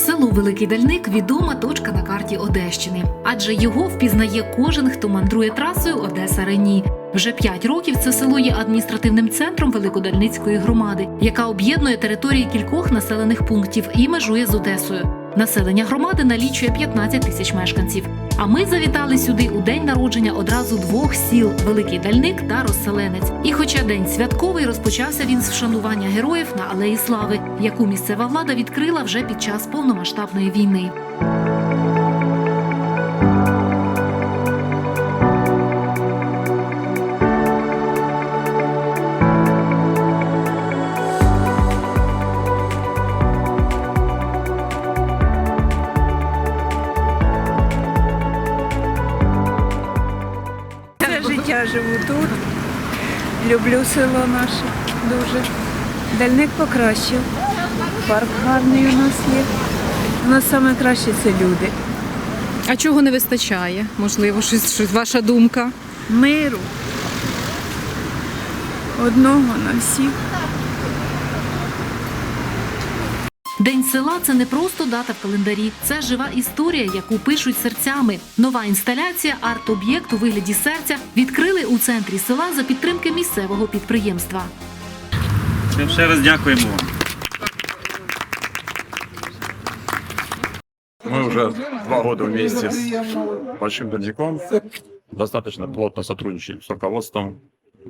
Село Великий Дальник відома точка на карті Одещини, адже його впізнає кожен, хто мандрує трасою Одеса Рені. Вже п'ять років це село є адміністративним центром Великодальницької громади, яка об'єднує території кількох населених пунктів і межує з Одесою. Населення громади налічує 15 тисяч мешканців. А ми завітали сюди у день народження одразу двох сіл Великий Дальник та Розселенець. І хоча день святковий, розпочався він з вшанування героїв на Алеї Слави, яку місцева влада відкрила вже під час повномасштабної війни. Тут. Люблю село наше дуже. Дальник покращив. Парк гарний у нас є. У нас найкраще це люди. А чого не вистачає? Можливо, щось, щось ваша думка. Миру. Одного на всіх. День села це не просто дата в календарі, це жива історія, яку пишуть серцями. Нова інсталяція, арт-об'єкт у вигляді серця відкрили у центрі села за підтримки місцевого підприємства. Ще раз дякуємо вам. Мы уже два года вместе с Большим Дальником достаточно плотно сотрудничаем с руководством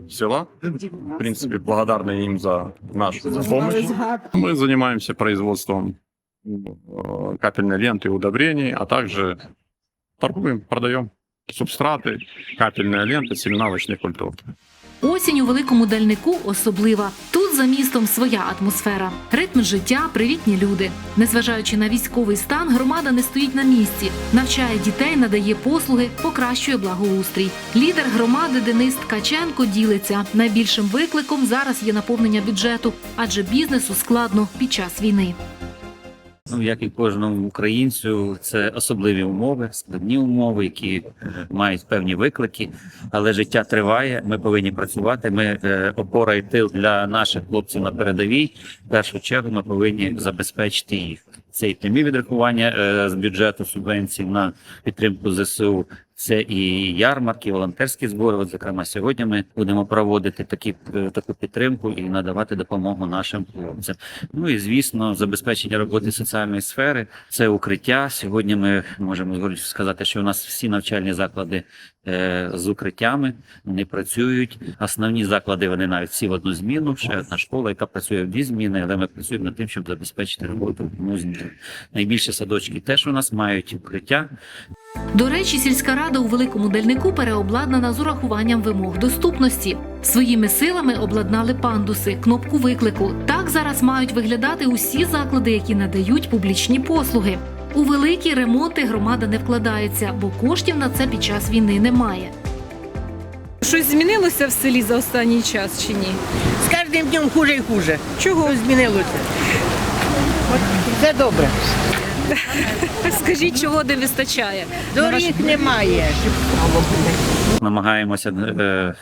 села. В принципе, благодарны им за нашу помощь. Мы занимаемся производством э, капельной ленты и удобрений, а также торгуем, продаем субстраты, капельная лента, семена овощных культур. Осінь у великому дальнику особлива. Тут за містом своя атмосфера, ритм життя, привітні люди. Незважаючи на військовий стан, громада не стоїть на місці, навчає дітей, надає послуги, покращує благоустрій. Лідер громади Денис Ткаченко ділиться. Найбільшим викликом зараз є наповнення бюджету, адже бізнесу складно під час війни. Ну, як і кожному українцю, це особливі умови, складні умови, які е, мають певні виклики. Але життя триває. Ми повинні працювати. Ми е, опора і тил для наших хлопців на передовій. В першу чергу ми повинні забезпечити їх. Це і прямі відрахування е, з бюджету субвенцій на підтримку ЗСУ. Це і ярмарки, волонтерські збори. От, зокрема, сьогодні ми будемо проводити такі е, таку підтримку і надавати допомогу нашим хлопцям. Ну і звісно, забезпечення роботи соціальної сфери це укриття. Сьогодні ми можемо сказати, що у нас всі навчальні заклади з укриттями вони працюють. Основні заклади вони навіть всі в одну зміну. Ще одна школа, яка працює в дві зміни, але ми працюємо над тим, щоб забезпечити роботу в. Найбільші садочки теж у нас мають укриття. До речі, сільська рада у великому дальнику переобладнана з урахуванням вимог доступності. Своїми силами обладнали пандуси, кнопку виклику. Так зараз мають виглядати усі заклади, які надають публічні послуги. У великі ремонти громада не вкладається, бо коштів на це під час війни немає. Щось змінилося в селі за останній час чи ні? З кожним днем хуже і хуже. Чого? Змінилося? От все добре. Скажіть, чого не вистачає? Доріг немає. намагаємося е, е,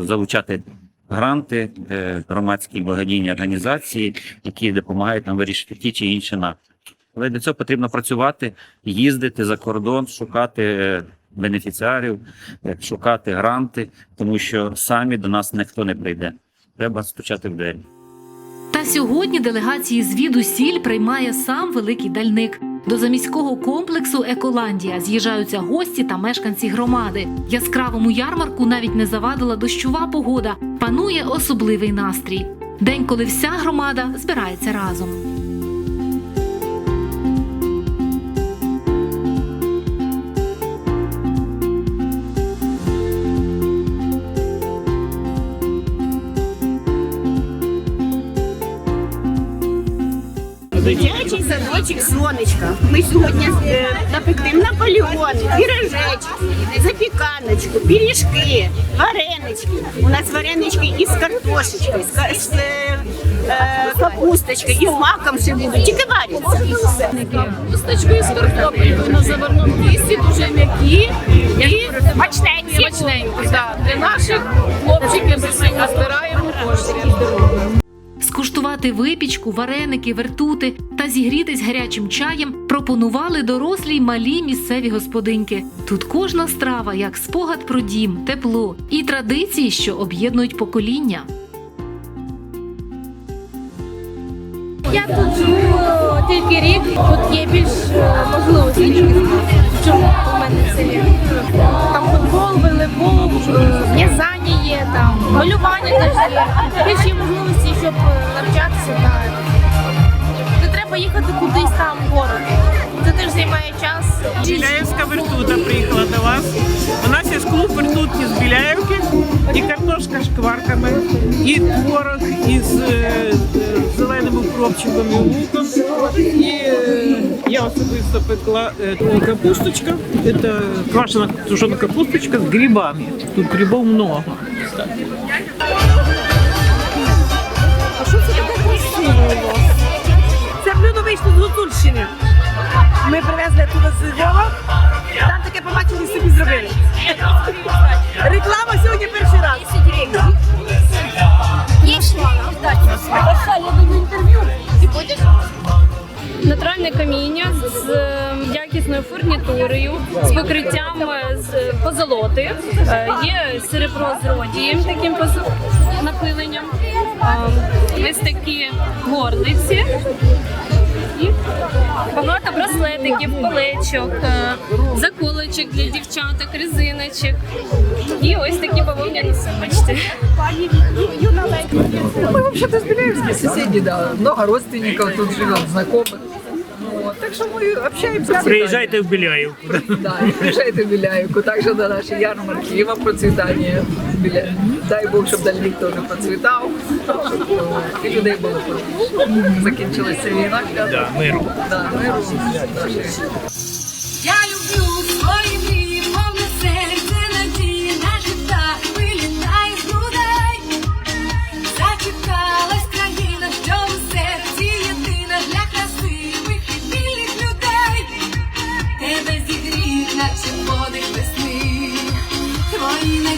залучати гранти, е, громадські благодійні організації, які допомагають нам вирішити ті чи інші напрямки. Але для цього потрібно працювати, їздити за кордон, шукати е, бенефіціарів, е, шукати гранти, тому що самі до нас ніхто не прийде. Треба стучати в двері. Та сьогодні делегації з відусіль приймає сам великий дальник. До заміського комплексу Еколандія з'їжджаються гості та мешканці громади. Яскравому ярмарку навіть не завадила дощова погода. Панує особливий настрій. День, коли вся громада збирається разом. Дитячий садочок сонечка. Ми сьогодні е, напекли наполеон, пірожечки, запіканочку, пиріжки, варенички. У нас варенички із картошечкою, з, е, е, капусточкою, і з маком ще будуть, тільки варяться. Косточкою з картоплею на заварному місці дуже м'які і. Да. Для наших хлопчиків ми збираємо кошти. Скуштувати випічку, вареники, вертути та зігрітись гарячим чаєм пропонували дорослі й малі місцеві господиньки. Тут кожна страва як спогад про дім, тепло і традиції, що об'єднують покоління. Я тут живу тільки рік, тут є більш е, можливостей, чим у мене в селі. Там футбол, волейбол, е, в'язання є, там малювання теж є. Більш є можливості, щоб їхати кудись там в город. Це теж займає час. Біляєвська вертута приїхала до вас. У нас є клуб вертутки з Біляєвки і картошка з шкварками, і творог із е, зеленими укропчиком і луком. І е, я особисто пекла е, капусточка. Це квашена тушена капусточка з грибами. Тут грибов много. А що це таке красиве у вас? Вийшло з Гуцульщини. Ми привезли туди з Львова, там таке побачили собі зробили. Реклама сьогодні перший раз. Натуральне каміння з е, якісною фурнітурою, з покриттям е, з позолоти. Е, Є серебро з родієм, таким позо- напиленням. Е, Ось такі горлиці І багато браслетиків, колечок, е, заколочок для дівчаток, резиночок. І ось такі бавовняні сумочки. Мы вообще-то с Беляевской соседи, да. Много родственников тут живет, знакомых. Вот. Так что мы общаемся. Приїжджайте в Біляєвку. Да, и приезжайте в Беляевку. Также на наши ярмарки и во процветание. Біля- Дай Бог, щоб дальник теж процвітав, щоб е, і людей було. Закінчилася війна, Да, миру. да, миру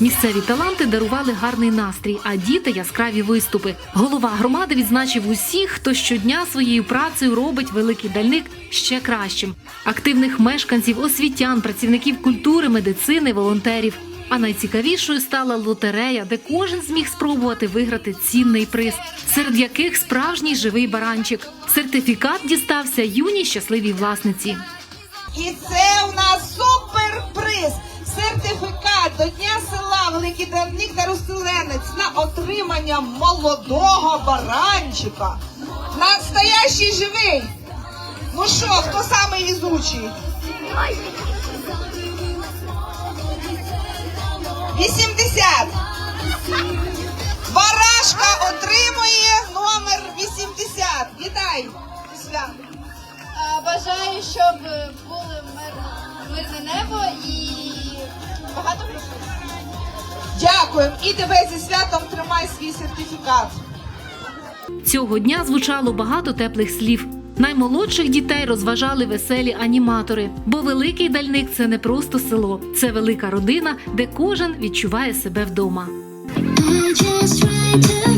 Місцеві таланти дарували гарний настрій, а діти яскраві виступи. Голова громади відзначив усіх, хто щодня своєю працею робить великий дальник ще кращим: активних мешканців, освітян, працівників культури, медицини, волонтерів. А найцікавішою стала лотерея, де кожен зміг спробувати виграти цінний приз, серед яких справжній живий баранчик. Сертифікат дістався юній щасливій власниці. І це у нас суперприз! Сертифікат до Дня села Великий Дарник та Розселенець на отримання молодого баранчика. Настоящий живий. Ну що, хто самий візучий? 80. Барашка отримує номер Дякуємо. І тебе зі святом тримай свій сертифікат. Цього дня звучало багато теплих слів. Наймолодших дітей розважали веселі аніматори, бо великий дальник це не просто село, це велика родина, де кожен відчуває себе вдома. I just try to